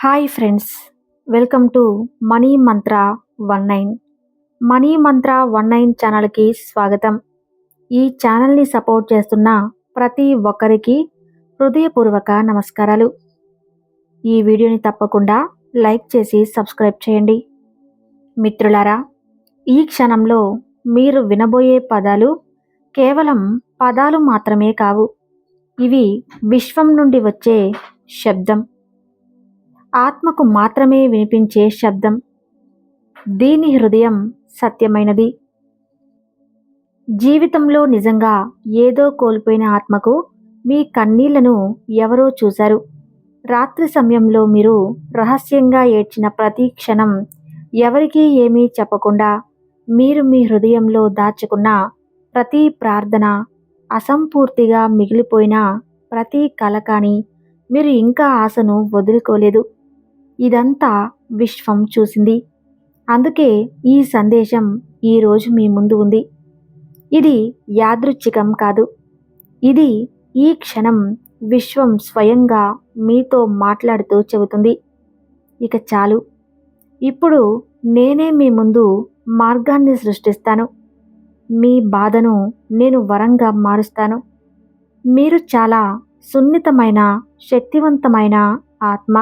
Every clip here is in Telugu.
Hi friends welcome to money mantra one nine. Money mantra one nine ఛానల్కి స్వాగతం. ఈ ఛానల్ని సపోర్ట్ చేస్తున్న ప్రతి ఒక్కరికి హృదయపూర్వక నమస్కారాలు. ఈ వీడియోని తప్పకుండా లైక్ చేసి సబ్స్క్రైబ్ చేయండి. మిత్రులారా ఈ క్షణంలో మీరు వినబోయే పదాలు కేవలం పదాలు మాత్రమే కావు. ఇవి విశ్వం నుండి వచ్చే శబ్దం. ఆత్మకు మాత్రమే వినిపించే శబ్దం. దీని హృదయం సత్యమైనది. జీవితంలో నిజంగా ఏదో కోల్పోయిన ఆత్మకు మీ కన్నీళ్ళను ఎవరో చూశారు. రాత్రి సమయంలో మీరు రహస్యంగా ఏడ్చిన ప్రతి క్షణం ఎవరికీ ఏమీ చెప్పకుండా మీరు మీ హృదయంలో దాచుకున్న ప్రతి ప్రార్థన అసంపూర్తిగా మిగిలిపోయిన ప్రతి కల కానీ మీరు ఇంకా ఆశను వదులుకోలేదు. ఇదంతా విశ్వం చూసింది. అందుకే ఈ సందేశం ఈరోజు మీ ముందు ఉంది. ఇది యాదృచ్ఛికం కాదు. ఇది ఈ క్షణం విశ్వం స్వయంగా మీతో మాట్లాడుతూ చెబుతుంది. ఇక చాలు. ఇప్పుడు నేనే మీ ముందు మార్గాన్ని సృష్టిస్తాను. మీ బాధను నేను వరంగా మారుస్తాను. మీరు చాలా సున్నితమైన శక్తివంతమైన ఆత్మ.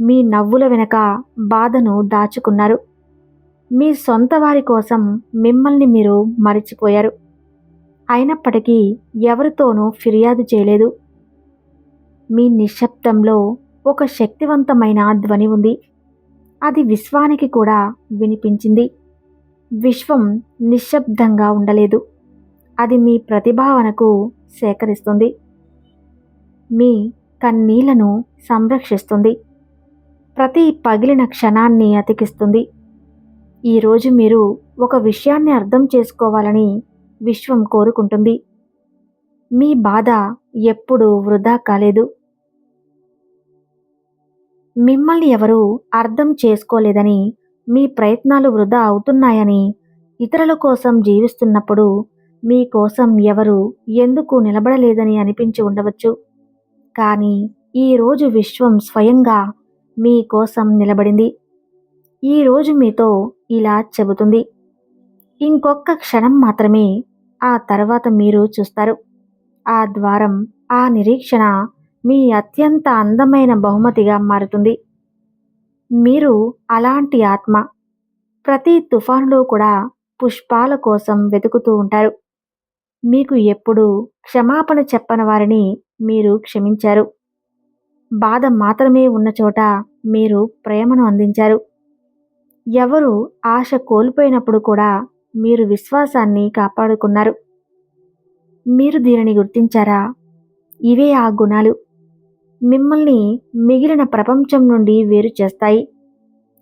మీ నవ్వుల వెనక బాధను దాచుకున్నారు. మీ సొంత వారి కోసం మిమ్మల్ని మీరు మరిచిపోయారు. అయినప్పటికీ ఎవరితోనూ ఫిర్యాదు చేయలేదు. మీ నిశ్శబ్దంలో ఒక శక్తివంతమైన ధ్వని ఉంది. అది విశ్వానికి కూడా వినిపించింది. విశ్వం నిశ్శబ్దంగా ఉండలేదు. అది మీ ప్రతిభావనకు సేకరిస్తుంది. మీ కన్నీళ్ళను సంరక్షిస్తుంది. ప్రతి పగిలిన క్షణాన్ని అతికిస్తుంది. ఈరోజు మీరు ఒక విషయాన్ని అర్థం చేసుకోవాలని విశ్వం కోరుకుంటుంది. మీ బాధ ఎప్పుడూ వృధా కాలేదు. మిమ్మల్ని ఎవరూ అర్థం చేసుకోలేదని మీ ప్రయత్నాలు వృధా అవుతున్నాయని ఇతరుల కోసం జీవిస్తున్నప్పుడు మీ కోసం ఎవరు ఎందుకు నిలబడలేదని అనిపించి ఉండవచ్చు. కానీ ఈరోజు విశ్వం స్వయంగా మీ కోసం నిలబడింది. ఈరోజు మీతో ఇలా చెబుతుంది. ఇంకొక క్షణం మాత్రమే ఆ తర్వాత మీరు చూస్తారు. ఆ ద్వారం ఆ నిరీక్షణ మీ అత్యంత అందమైన బహుమతిగా మారుతుంది. మీరు అలాంటి ఆత్మ ప్రతి తుఫానులో కూడా పుష్పాల కోసం వెతుకుతూ ఉంటారు. మీకు ఎప్పుడూ క్షమాపణ చెప్పని వారిని మీరు క్షమించారు. బాధ మాత్రమే ఉన్న చోట మీరు ప్రేమను అందించారు. ఎవరు ఆశ కోల్పోయినప్పుడు కూడా మీరు విశ్వాసాన్ని కాపాడుకున్నారు. మీరు దీనిని గుర్తించారా? ఇవే ఆ గుణాలు. మిమ్మల్ని మిగిలిన ప్రపంచం నుండి వేరు చేస్తాయి.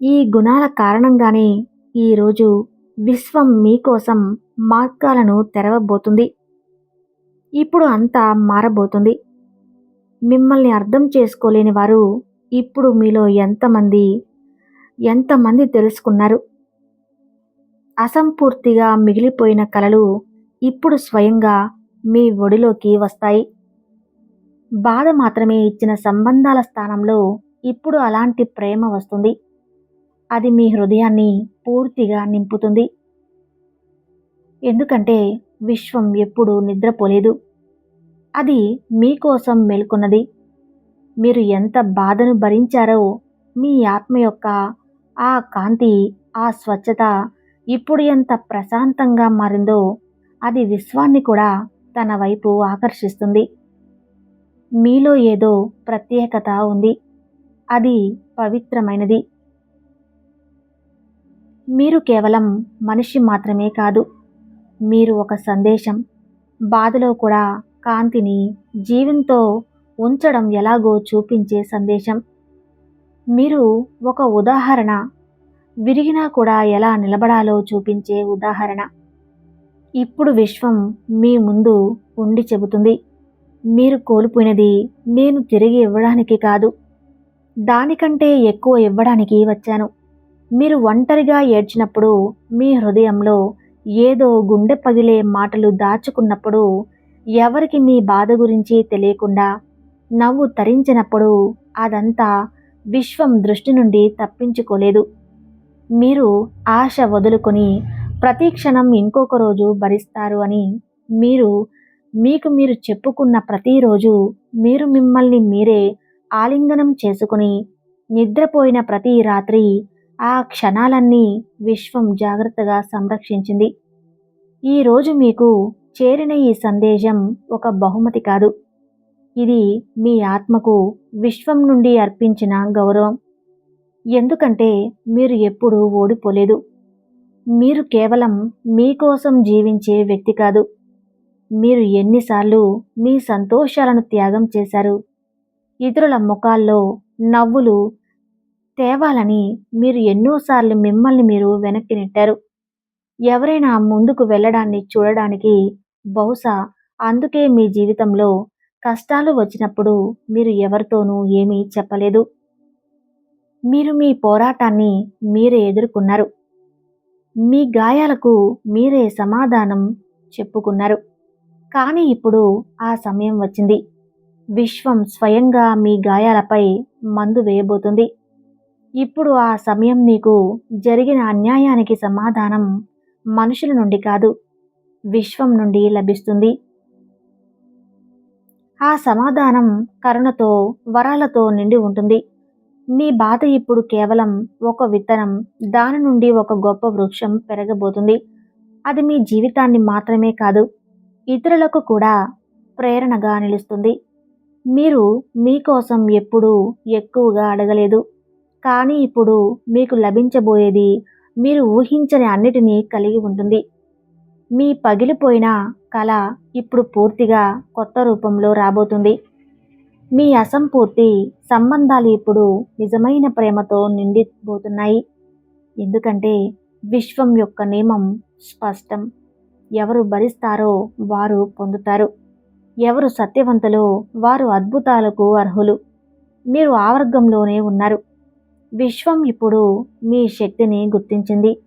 ఈ గుణాల కారణంగానే ఈరోజు విశ్వం మీకోసం మార్గాలను తెరవబోతుంది. ఇప్పుడు అంతా మారబోతుంది. మిమ్మల్ని అర్థం చేసుకోలేని వారు ఇప్పుడు మీలో ఎంతమంది ఎంతమంది తెలుసుకున్నారు? అసంపూర్తిగా మిగిలిపోయిన కలలు ఇప్పుడు స్వయంగా మీ ఒడిలోకి వస్తాయి. బాధ మాత్రమే ఇచ్చిన సంబంధాల స్థానంలో ఇప్పుడు అలాంటి ప్రేమ వస్తుంది. అది మీ హృదయాన్ని పూర్తిగా నింపుతుంది. ఎందుకంటే విశ్వం ఎప్పుడూ నిద్రపోలేదు. అది మీకోసం మేల్కొన్నది. మీరు ఎంత బాధను భరించారో మీ ఆత్మ యొక్క ఆ కాంతి ఆ స్వచ్ఛత ఇప్పుడు ఎంత ప్రశాంతంగా మారిందో అది విశ్వాన్ని కూడా తన వైపు ఆకర్షిస్తుంది. మీలో ఏదో ప్రత్యేకత ఉంది. అది పవిత్రమైనది. మీరు కేవలం మనిషి మాత్రమే కాదు మీరు ఒక సందేశం. బాధలో కూడా కాంతిని జీవంతో ఉంచడం ఎలాగో చూపించే సందేశం. మీరు ఒక ఉదాహరణ విరిగినా కూడా ఎలా నిలబడాలో చూపించే ఉదాహరణ. ఇప్పుడు విశ్వం మీ ముందు ఉండి చెబుతుంది. మీరు కోల్పోయినది నేను తిరిగి ఇవ్వడానికి కాదు. దానికంటే ఎక్కువ ఇవ్వడానికి వచ్చాను. మీరు ఒంటరిగా ఏడ్చినప్పుడు మీ హృదయంలో ఏదో గుండె పగిలే మాటలు దాచుకున్నప్పుడు ఎవరికి మీ బాధ గురించి తెలియకుండా నవ్వు తరించినప్పుడు అదంతా విశ్వం దృష్టి నుండి తప్పించుకోలేదు. మీరు ఆశ వదులుకొని ప్రతి క్షణం ఇంకొక రోజు భరిస్తారు అని మీరు మీకు మీరు చెప్పుకున్న ప్రతిరోజు మీరు మిమ్మల్ని మీరే ఆలింగనం చేసుకుని నిద్రపోయిన ప్రతి రాత్రి ఆ క్షణాలన్నీ విశ్వం జాగ్రత్తగా సంరక్షించింది. ఈరోజు మీకు చేరిన ఈ సందేశం ఒక బహుమతి కాదు. ఇది మీ ఆత్మకు విశ్వం నుండి అర్పించిన గౌరవం. ఎందుకంటే మీరు ఎప్పుడూ ఓడిపోలేదు. మీరు కేవలం మీకోసం జీవించే వ్యక్తి కాదు. మీరు ఎన్నిసార్లు మీ సంతోషాలను త్యాగం చేశారు. ఇతరుల ముఖాల్లో నవ్వులు తేవాలని మీరు ఎన్నోసార్లు మిమ్మల్ని మీరు వెనక్కి నెట్టారు. ఎవరైనా ముందుకు వెళ్ళడాన్ని చూడడానికి బహుశా అందుకే మీ జీవితంలో కష్టాలు వచ్చినప్పుడు మీరు ఎవరితోనూ ఏమీ చెప్పలేదు. మీరు మీ పోరాటాన్ని మీరే ఎదుర్కొన్నారు. మీ గాయాలకు మీరే సమాధానం చెప్పుకున్నారు. కానీ ఇప్పుడు ఆ సమయం వచ్చింది. విశ్వం స్వయంగా మీ గాయాలపై మందు వేయబోతుంది. ఇప్పుడు ఆ సమయం మీకు జరిగిన అన్యాయానికి సమాధానం మనుషుల నుండి కాదు విశ్వం నుండి లభిస్తుంది. ఆ సమాధానం కరుణతో వరాలతో నిండి ఉంటుంది. మీ బాధ ఇప్పుడు కేవలం ఒక విత్తనం దాని నుండి ఒక గొప్ప వృక్షం పెరగబోతుంది. అది మీ జీవితాన్ని మాత్రమే కాదు ఇతరులకు కూడా ప్రేరణగా నిలుస్తుంది. మీరు మీకోసం ఎప్పుడూ ఎక్కువగా అడగలేదు కానీ ఇప్పుడు మీకు లభించబోయేది మీరు ఊహించని అన్నిటినీ కలిగి ఉంటుంది. మీ పగిలిపోయిన కళ ఇప్పుడు పూర్తిగా కొత్త రూపంలో రాబోతుంది. మీ అసంపూర్తి సంబంధాలు ఇప్పుడు నిజమైన ప్రేమతో నిండిపోతున్నాయి. ఎందుకంటే విశ్వం యొక్క నియమం స్పష్టం. ఎవరు భరిస్తారో వారు పొందుతారు. ఎవరు సత్యవంతులో వారు అద్భుతాలకు అర్హులు. మీరు ఆ వర్గంలోనే ఉన్నారు. విశ్వం ఇప్పుడు మీ శక్తిని గుర్తించింది.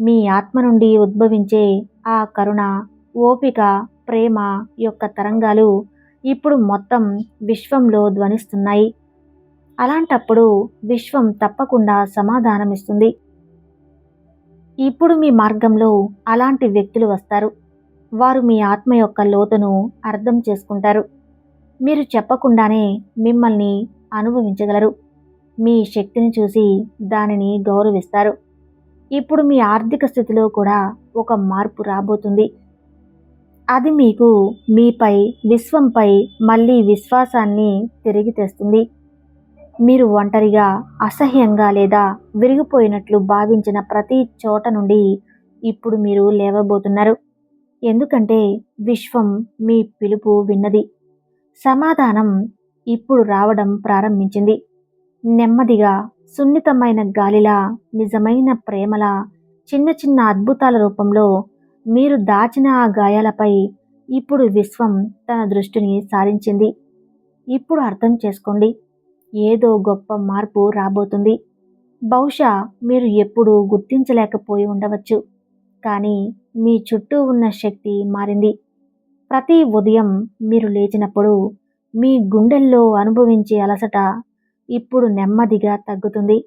మీ ఆత్మ నుండి ఉద్భవించే ఆ కరుణ ఓపిక ప్రేమ యొక్క తరంగాలు ఇప్పుడు మొత్తం విశ్వంలో ధ్వనిస్తున్నాయి. అలాంటప్పుడు విశ్వం తప్పకుండా సమాధానమిస్తుంది. ఇప్పుడు మీ మార్గంలో అలాంటి వ్యక్తులు వస్తారు. వారు మీ ఆత్మ యొక్క లోతును అర్థం చేసుకుంటారు. మీరు చెప్పకుండానే మిమ్మల్ని అనుభవించగలరు. మీ శక్తిని చూసి దానిని గౌరవిస్తారు. ఇప్పుడు మీ ఆర్థిక స్థితిలో కూడా ఒక మార్పు రాబోతుంది. అది మీకు మీపై విశ్వంపై మళ్ళీ విశ్వాసాన్ని తిరిగి తెస్తుంది. మీరు ఒంటరిగా అసహ్యంగా లేదా విరిగిపోయినట్లు భావించిన ప్రతి చోట నుండి ఇప్పుడు మీరు లేవబోతున్నారు. ఎందుకంటే విశ్వం మీ పిలుపు విన్నది. సమాధానం ఇప్పుడు రావడం ప్రారంభించింది. నెమ్మదిగా సున్నితమైన గాలిలా నిజమైన ప్రేమలా చిన్న చిన్న అద్భుతాల రూపంలో మీరు దాచిన ఆ గాయాలపై ఇప్పుడు విశ్వం తన దృష్టిని సారించింది. ఇప్పుడు అర్థం చేసుకోండి. ఏదో గొప్ప మార్పు రాబోతుంది. బహుశా మీరు ఎప్పుడూ గుర్తించలేకపోయి ఉండవచ్చు. కానీ మీ చుట్టూ ఉన్న శక్తి మారింది. ప్రతి ఉదయం మీరు లేచినప్పుడు మీ గుండెల్లో అనుభవించే అలసట ఇప్పుడు నెమ్మదిగా తగ్గుతుంది.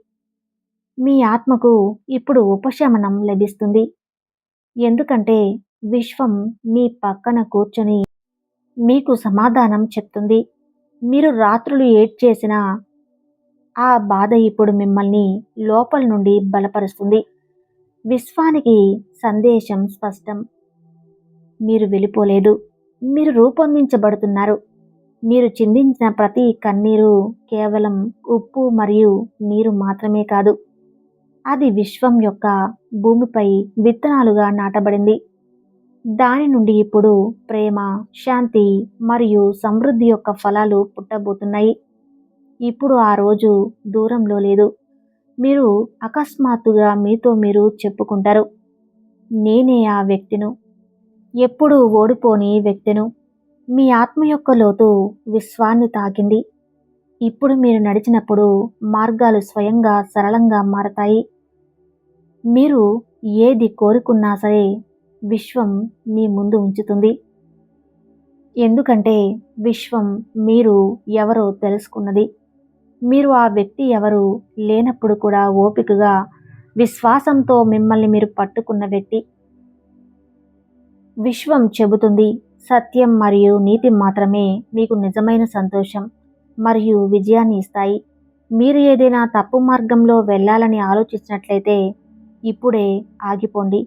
మీ ఆత్మకు ఇప్పుడు ఉపశమనం లభిస్తుంది. ఎందుకంటే విశ్వం మీ పక్కన కూర్చొని మీకు సమాధానం చెప్తుంది. మీరు రాత్రులు ఏడ్చేసిన ఆ బాధ ఇప్పుడు మిమ్మల్ని లోపల నుండి బలపరుస్తుంది. విశ్వానికి సందేశం స్పష్టం. మీరు వెళ్ళిపోలేదు మీరు రూపొందించబడుతున్నారు. మీరు చిందించిన ప్రతి కన్నీరు కేవలం ఉప్పు మరియు నీరు మాత్రమే కాదు. అది విశ్వం యొక్క భూమిపై విత్తనాలుగా నాటబడింది. దాని నుండి ఇప్పుడు ప్రేమ శాంతి మరియు సమృద్ధి యొక్క ఫలాలు పుట్టబోతున్నాయి. ఇప్పుడు ఆ రోజు దూరంలో లేదు. మీరు అకస్మాత్తుగా మీతో మీరు చెప్పుకుంటారు. నేనే ఆ వ్యక్తిను. ఎప్పుడూ ఓడిపోని వ్యక్తిను. మీ ఆత్మ యొక్క లోతు విశ్వాన్ని తాకింది. ఇప్పుడు మీరు నడిచినప్పుడు మార్గాలు స్వయంగా సరళంగా మారతాయి. మీరు ఏది కోరుకున్నా సరే విశ్వం మీ ముందు ఉంచుతుంది. ఎందుకంటే విశ్వం మీరు ఎవరో తెలుసుకున్నది. మీరు ఆ వ్యక్తి ఎవరు లేనప్పుడు కూడా ఓపికగా విశ్వాసంతో మిమ్మల్ని మీరు పట్టుకున్న వ్యక్తి. విశ్వం చెబుతుంది సత్యం మరియు నీతి మాత్రమే మీకు నిజమైన సంతోషం మరియు విజయాన్ని ఇస్తాయి. మీరు ఏదైనా తప్పు మార్గంలో వెళ్ళాలని ఆలోచించినట్లయితే ఇప్పుడే ఆగిపోండి.